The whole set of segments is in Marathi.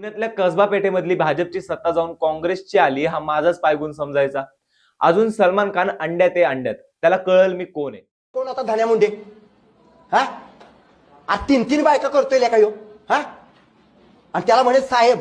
पुण्यातल्या कसबा पेठेमधली भाजपची सत्ता जाऊन काँग्रेसची आली हा माझाच पायगुण समजायचा. अजून सलमान खान अंड्यात आहे अंड्यात. त्याला कळल मी कोण आहे. कोण आता धान्या मुंडे? हा? आज तीन तीन बायका करतोय लेका यो. हा? आणि त्याला म्हणे साहेब.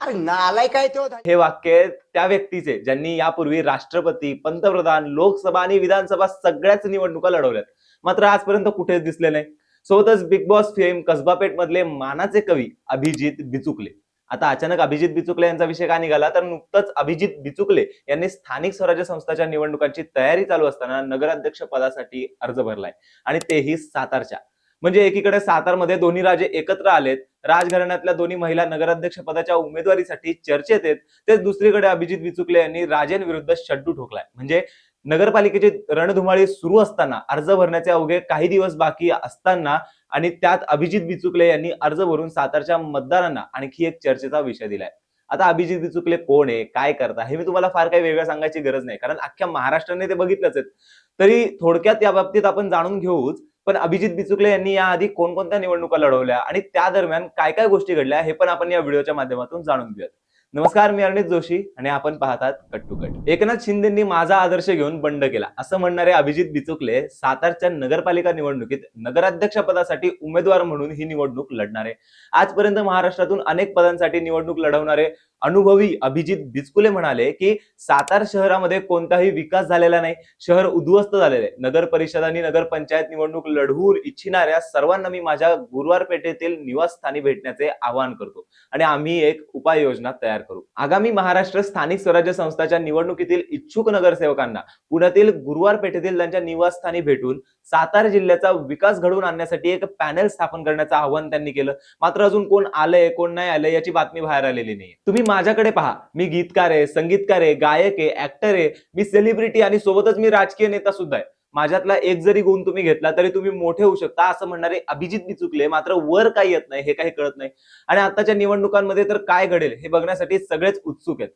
अरे नालाय काय तो हे वाक्य त्या व्यक्तीचे ज्यांनी यापूर्वी राष्ट्रपती पंतप्रधान लोकसभा आणि विधानसभा सगळ्याच निवडणुका लढवल्यात. मात्र आजपर्यंत कुठेच दिसले नाही. सोबतच Bigg Boss fame Kasba Peth मधले मानाचे कवी अभिजित बिचुकले. आता अचानक अभिजित बिचुकले यांचा विषय का निघाला? तर नुकतंच अभिजित बिचुकले यांनी स्थानिक स्वराज्य संस्थाच्या निवडणुकांची तयारी चालू असताना नगराध्यक्ष पदासाठी अर्ज भरलाय. आणि तेही सातारच्या. म्हणजे एकीकडे सातारमध्ये दोन्ही राजे एकत्र आलेत राजघराण्यातल्या दोन्ही महिला नगराध्यक्ष पदाच्या उमेदवारीसाठी चर्चेत आहेत तेच दुसरीकडे अभिजित बिचुकले यांनी राजेंविरुद्ध शड्डू ठोकलाय. म्हणजे नगरपालिकेची रणधुमाळी सुरू असताना अर्ज भरण्याचे अवघे काही दिवस बाकी असताना आणि त्यात अभिजित बिचुकले यांनी अर्ज भरून सातारच्या मतदारांना आणखी एक चर्चेचा विषय दिलाय. आता अभिजित बिचुकले कोण आहे? काय करता? हे मी तुम्हाला फार काही वेगळं सांगायची गरज नाही कारण अख्ख्या महाराष्ट्राने ते बघितलंच आहेत. तरी थोडक्यात या बाबतीत आपण जाणून घेऊच पण अभिजित बिचुकले यांनी याआधी कोणकोणत्या निवडणुका लढवल्या आणि त्या दरम्यान काय काय गोष्टी घडल्या हे पण आपण या व्हिडिओच्या माध्यमातून जाणून घेऊयात. नमस्कार मी अरणित जोशी आणि आपण पाहतात कट टू कट एकनाथ शिंदेंनी माझा आदर्श घेऊन बंड केला. असं म्हणणारे अभिजित बिचुकले सातारच्या नगरपालिका निवडणुकीत नगराध्यक्ष पदासाठी उमेदवार म्हणून ही निवडणूक लढणारे. आजपर्यंत महाराष्ट्रातून अनेक पदांसाठी निवडणूक लढवणारे अनुभवी अभिजित बिचकुले म्हणाले की सातार शहरामध्ये कोणताही विकास झालेला नाही. शहर उद्ध्वस्त झालेले नगर परिषद आणि नगरपंचायत निवडणूक लढवू इच्छिणाऱ्या सर्वांना मी माझ्या गुरुवार पेठेतील निवासस्थानी भेटण्याचे आवाहन करतो. आणि आम्ही एक उपाययोजना तयार करू. आगामी महाराष्ट्र स्थानिक स्वराज्य संस्थाच्या निवडणुकीतील इच्छुक नगरसेवकांना पुण्यातील गुरुवार पेठेतील त्यांच्या निवासस्थानी भेटून सातारा जिल्ह्याचा विकास घडवून आणण्यासाठी एक पॅनल स्थापन करण्याचं आवाहन त्यांनी केलं. मात्र अजून कोण आलंय कोण नाही आलंय याची बातमी बाहेर आलेली नाही तुम्ही माझ्याकडे पहा. मी गीतकार आहे संगीतकार आहे गायक आहे ऍक्टर आहे. मी सेलिब्रिटी आणि सोबतच मी राजकीय नेता सुद्धा आहे. माझ्यातला एक जरी गुण तुम्ही घेतला तरी तुम्ही मोठे होऊ शकता असं म्हणणारे अभिजित बिचुकले मात्र वर काही येत नाही हे काही कळत नाही. आणि आताच्या निवडणुकांमध्ये तर काय घडेल हे बघण्यासाठी सगळेच उत्सुक आहेत.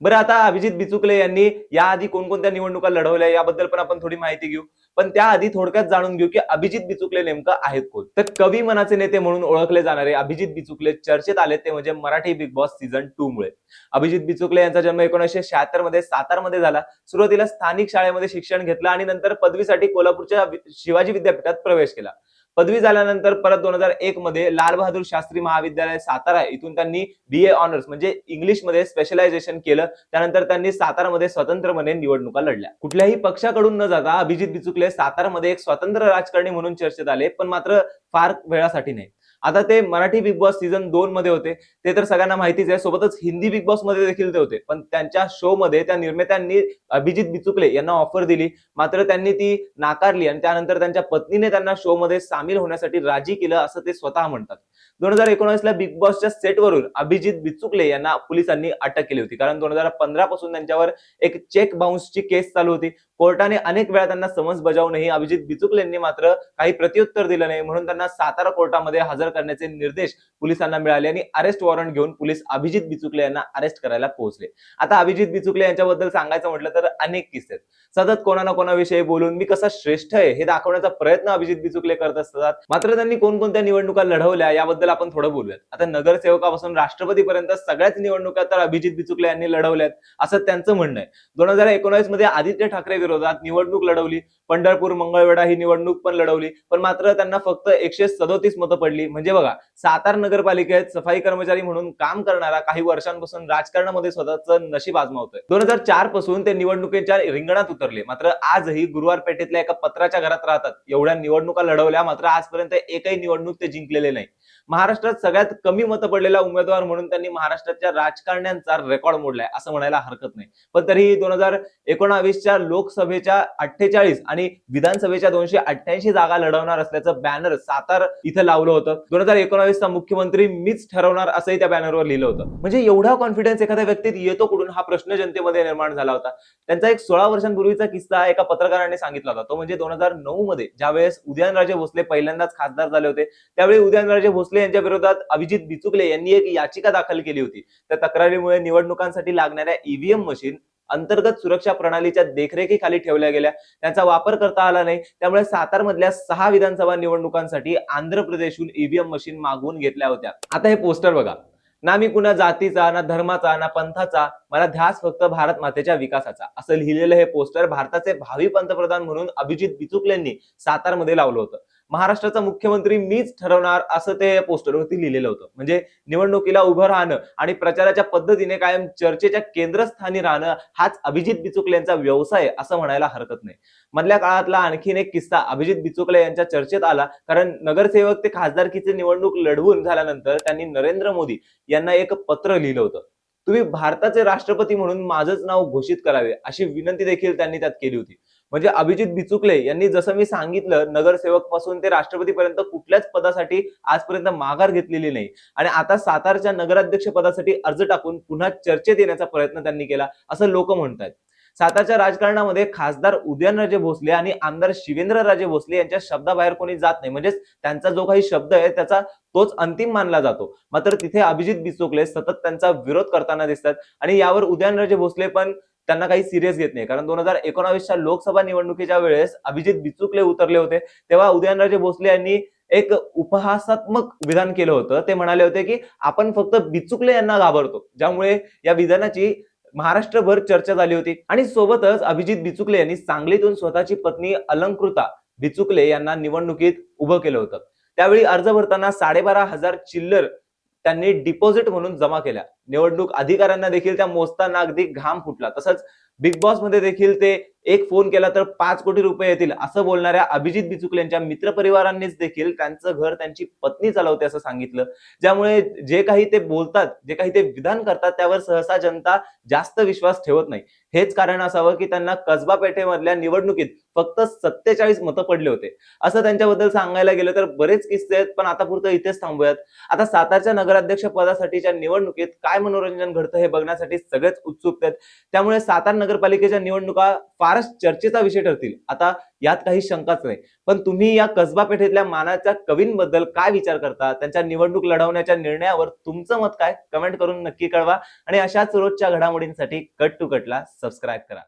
बरं आता अभिजित बिचुकले यांनी याआधी कोणकोणत्या निवडणुका लढवल्या याबद्दल पण आपण थोडी माहिती घेऊ. पण त्याआधी थोडक्यात जाणून घेऊ की अभिजित बिचुकले नेमकं आहेत कोण. तर कवी मनाचे नेते म्हणून ओळखले जाणारे अभिजित बिचुकले चर्चेत आले ते म्हणजे Marathi Bigg Boss season two मुळे. अभिजित बिचुकले यांचा जन्म एकोणीसशे शहात्तरमध्ये सातारमध्ये झाला. सुरुवातीला स्थानिक शाळेमध्ये शिक्षण घेतलं आणि नंतर पदवीसाठी कोल्हापूरच्या शिवाजी विद्यापीठात प्रवेश केला. पदवी झाल्यानंतर परत दोन हजार एक मध्ये लाल बहादूर शास्त्री महाविद्यालय सातारा इथून त्यांनी बी ए ऑनर्स म्हणजे इंग्लिशमध्ये स्पेशलायझेशन केलं. त्यानंतर त्यांनी सातारामध्ये स्वतंत्रपणे निवडणुका लढल्या. कुठल्याही पक्षाकडून न जाता अभिजित बिचुकले सातारामध्ये एक स्वतंत्र राजकारणी म्हणून चर्चेत आले पण मात्र फार वेळासाठी नाही. आता ते मराठी बिग बॉस सीझन दोन मध्ये होते. ते तर सगळ्यांना माहितीच आहे. सोबतच हिंदी बिग बॉसमध्ये देखील ते होते. पण त्यांच्या शो मध्ये त्या निर्मात्यांनी अभिजित बिचुकले यांना ऑफर दिली. मात्र त्यांनी ती नाकारली आणि त्यानंतर त्यांच्या पत्नीने त्यांना शो मध्ये सामील होण्यासाठी राजी केलं असं ते स्वतः म्हणतात. दोन हजार एकोणीसला बिग बॉसच्या सेटवरून अभिजित बिचुकले यांना पोलिसांनी अटक केली होती. कारण दोन हजार पंधरा पासून त्यांच्यावर एक चेक बाउन्सची केस चालू होती. कोर्टाने अनेक वेळा त्यांना समन्स बजावूनही अभिजित बिचुकले यांनी मात्र काही प्रत्युत्तर दिलं नाही. म्हणून त्यांना सातारा कोर्टामध्ये हजर करण्याचे निर्देश पोलिसांना मिळाले आणि अरेस्ट वॉरंट घेऊन पोलीस अभिजित बिचुकले यांना अरेस्ट करायला पोहोचले. आता अभिजित बिचुकले यांच्याबद्दल सांगायचं म्हटलं तर अनेक किस्से सतत कोणा ना कोणाविषयी बोलून मी कसा श्रेष्ठ आहे हे दाखवण्याचा प्रयत्न अभिजित बिचुकले करत असतात. मात्र त्यांनी कोणकोणत्या निवडणुका लढवल्या याबद्दल आपण थोडं बोलूयात. आता नगरसेवकापासून राष्ट्रपतीपर्यंत सगळ्याच निवडणुका तर अभिजित बिचुकले यांनी लढवल्यात असं त्यांचं म्हणणं आहे. दोन हजार एकोणीसमध्ये आदित्य ठाकरे विरोधात निवडणूक लढवली. पंढरपूर मंगळवेढा ही निवडणूक पण लढवली. पण मात्र त्यांना फक्त एकशे सदोतीस मतं पडली. म्हणजे बघा सातार नगरपालिकेत सफाई कर्मचारी म्हणून काम करणारा काही वर्षांपासून राजकारणामध्ये स्वतःचं नशीब आजमावतोय. दोन हजार चारपासून ते निवडणुकीच्या रिंगणात उतरले. मात्र आजही गुरुवार पेठेतल्या एका पत्राच्या घरात राहतात. एवढ्या निवडणुका लढवल्या मात्र आजपर्यंत एकही निवडणूक ते जिंकलेले नाही. महाराष्ट्रात सगळ्यात कमी मतं पडलेला उमेदवार म्हणून त्यांनी महाराष्ट्राच्या राजकारण्यांचा रेकॉर्ड मोडलाय असं म्हणायला हरकत नाही. पण तरीही दोन हजार एकोणावीसच्या लोकसभेच्या अठ्ठेचाळीस आणि विधानसभेच्या दोनशे अठ्ठ्याऐंशी जागा लढवणार असल्याचं बॅनर सातार इथं लावलं होतं. दोन हजार एकोणावीसचा मुख्यमंत्री मीच ठरवणार असंही त्या बॅनरवर लिहिलं होतं. म्हणजे एवढा कॉन्फिडन्स एखाद्या व्यक्तीत येतो कुठून? हा प्रश्न जनतेमध्ये निर्माण झाला होता. त्यांचा एक सोळा वर्षांपूर्वीचा किस्सा एका पत्रकाराने सांगितला होता. तो म्हणजे दोन हजार नऊ मध्ये ज्यावेळेस उदयनराजे भोसले पहिल्यांदाच खासदार झाले होते त्यावेळी उदयनराजे भोसले यांच्या विरोधात अभिजित बिचुकले यांनी एक याचिका दाखल केली होती. त्या तक्रारीमुळे निवडणुकांसाठी लागणाऱ्या ईव्हीएम मशीन अंतर्गत सुरक्षा प्रणालीच्या देखरेखीखाली ठेवल्या गेल्या. त्यांचा वापर करता आला नाही. त्यामुळे सातारमधल्या सहा विधानसभा निवडणुकांसाठी आंध्र प्रदेशहून ईव्हीएम मशीन मागवून घेतल्या होत्या. आता हे पोस्टर बघा. ना मी कुणा जातीचा ना धर्माचा ना पंथाचा मला ध्यास फक्त भारत मातेच्या विकासाचा. असं लिहिलेलं हे पोस्टर भारताचे भावी पंतप्रधान म्हणून अभिजित बिचुकलेंनी सातारमध्ये लावलं होतं. महाराष्ट्राचा मुख्यमंत्री मीच ठरवणार असं ते पोस्टरवरती लिहिलेलं होतं. म्हणजे निवडणुकीला उभं राहणं आणि प्रचाराच्या पद्धतीने कायम चर्चेच्या केंद्रस्थानी राहणं हाच अभिजित बिचुकलेंचा व्यवसाय असं म्हणायला हरकत नाही. मधल्या काळातला आणखीन एक किस्सा अभिजित बिचुकले यांच्या चर्चेत आला. कारण नगरसेवक ते खासदारकीचे निवडणूक लढवून झाल्यानंतर त्यांनी नरेंद्र मोदी यांना एक पत्र लिहिलं होतं. तुम्ही भारताचे राष्ट्रपती म्हणून माझंच नाव घोषित करावे अशी विनंती देखील त्यांनी त्यात केली होती. म्हणजे अभिजित बिचुकले यांनी जसं मी सांगितलं नगरसेवकपासून ते राष्ट्रपतीपर्यंत कुठल्याच पदासाठी आजपर्यंत माघार घेतलेली नाही. आणि आता सातारच्या नगराध्यक्ष पदासाठी अर्ज टाकून पुन्हा चर्चेत येण्याचा प्रयत्न त्यांनी केला असं लोक म्हणतात सातारच्या राजकारणामध्ये खासदार उदयनराजे भोसले आणि आमदार शिवेंद्रराजे भोसले यांच्या शब्दाबाहेर कोणी जात नाही. म्हणजेच त्यांचा जो काही शब्द आहे त्याचा तोच अंतिम मानला जातो. मात्र तिथे अभिजित बिचुकले सतत त्यांचा विरोध करताना दिसतात. आणि यावर उदयनराजे भोसले पण त्यांना काही सिरियस घेत नाही. कारण दोन हजार एकोणावीसच्या लोकसभा निवडणुकीच्या वेळेस अभिजित बिचुकले उतरले होते. तेव्हा उदयनराजे भोसले यांनी एक उपहासात्मक विधान केलं होतं. ते म्हणाले होते की आपण फक्त बिचुकले यांना घाबरतो. ज्यामुळे या विधानाची महाराष्ट्रभर चर्चा झाली होती. आणि सोबतच अभिजित बिचुकले यांनी सांगलीतून स्वतःची पत्नी अलंकृता बिचुकले यांना निवडणुकीत उभं केलं होतं. त्यावेळी अर्ज भरताना साडेबारा हजार चिल्लर त्यांनी डिपॉझिट म्हणून जमा केल्या. निवडणूक अधिकाऱ्यांना देखील त्या मोजताना अगदी घाम फुटला. तसंच बिग बॉसमध्ये देखील ते एक फोन केला तर पाच कोटी रुपये येतील असं बोलणाऱ्या अभिजित बिचुकल यांच्या मित्रपरिवारांनीच देखील त्यांचं घर त्यांची पत्नी चालवते असं सांगितलं. ज्यामुळे जे काही ते बोलतात जे काही ते विधान करतात त्यावर सहसा जनता जास्त विश्वास ठेवत नाही. हेच कारण असावं की त्यांना कसबा पेठेमधल्या निवडणुकीत फक्त सत्तेचाळीस मतं पडले होते. असं त्यांच्याबद्दल सांगायला गेलं तर बरेच किस्से आहेत पण आता पुरतं इथेच थांबूयात. आता सातारच्या नगराध्यक्ष पदासाठीच्या निवडणुकीत काय मनोरंजन घडतं हे बघण्यासाठी सगळेच उत्सुक आहेत. त्यामुळे सातार महानगरपालिकेच्या निवडणुका फारच चर्चेचा विषय ठरतील. आता यात काही शंकाच नाही. पण तुम्ही या कसबा पेठेतल्या मानाच्या कवींबद्दल काय विचार करता? त्यांच्या निवडणूक लढवण्याच्या निर्णयावर तुमचं मत काय? कमेंट करून नक्की कळवा. आणि अशाच रोजच्या घडामोडींसाठी कट टू कटला सबस्क्राईब करा.